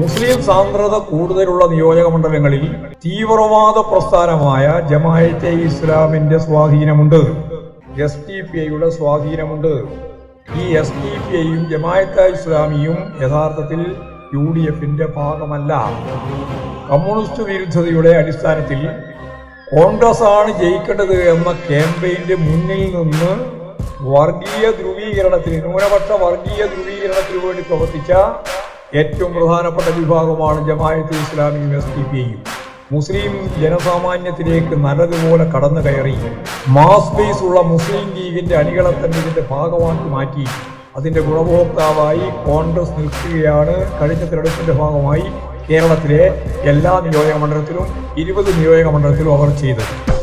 മുസ്ലിം സാന്ദ്രത കൂടുതലുള്ള നിയോജക മണ്ഡലങ്ങളിൽ തീവ്രവാദ പ്രസ്ഥാനമായ ജമായത്തെ ഇസ്ലാമിന്റെ സ്വാധീനമുണ്ട്. എസ് ടി പി ഐയുടെ സ്വാധീനമുണ്ട്. ഈ എസ് ടി പി ഐയും ജമായത്തെ ഇസ്ലാമിയും യഥാർത്ഥത്തിൽ യു ഡി എഫിന്റെ ഭാഗമല്ല. കമ്മ്യൂണിസ്റ്റ് വിരുദ്ധതയുടെ അടിസ്ഥാനത്തിൽ കോൺഗ്രസ് ആണ് ജയിക്കേണ്ടത് എന്ന ക്യാമ്പയിന്റെ മുന്നിൽ നിന്ന് വർഗീയ ധ്രുവീകരണത്തിന് ന്യൂനപക്ഷ വർഗീയ ധ്രുവീകരണത്തിന് വേണ്ടി പ്രവർത്തിച്ച ഏറ്റവും പ്രധാനപ്പെട്ട വിഭാഗമാണ് ജമായത്ത് ഇസ്ലാമിയും എസ് ടി പിയും മുസ്ലിം ജനസാമാന്യത്തിലേക്ക് നല്ലതുപോലെ കടന്നു കയറി മാസ് ബേസ് ഉള്ള മുസ്ലിം ലീഗിന്റെ അണികളെ തന്നെ ഇതിന്റെ ഭാഗമാക്കി മാറ്റി. അതിന്റെ ഗുണഭോക്താവായി കോൺഗ്രസ് നിൽക്കുകയാണ്. കഴിഞ്ഞ തിരഞ്ഞെടുപ്പിന്റെ ഭാഗമായി കേരളത്തിലെ എല്ലാ നിയോജക മണ്ഡലത്തിലും ഇരുപത് നിയോജക മണ്ഡലത്തിലും അവർ ചെയ്തത്.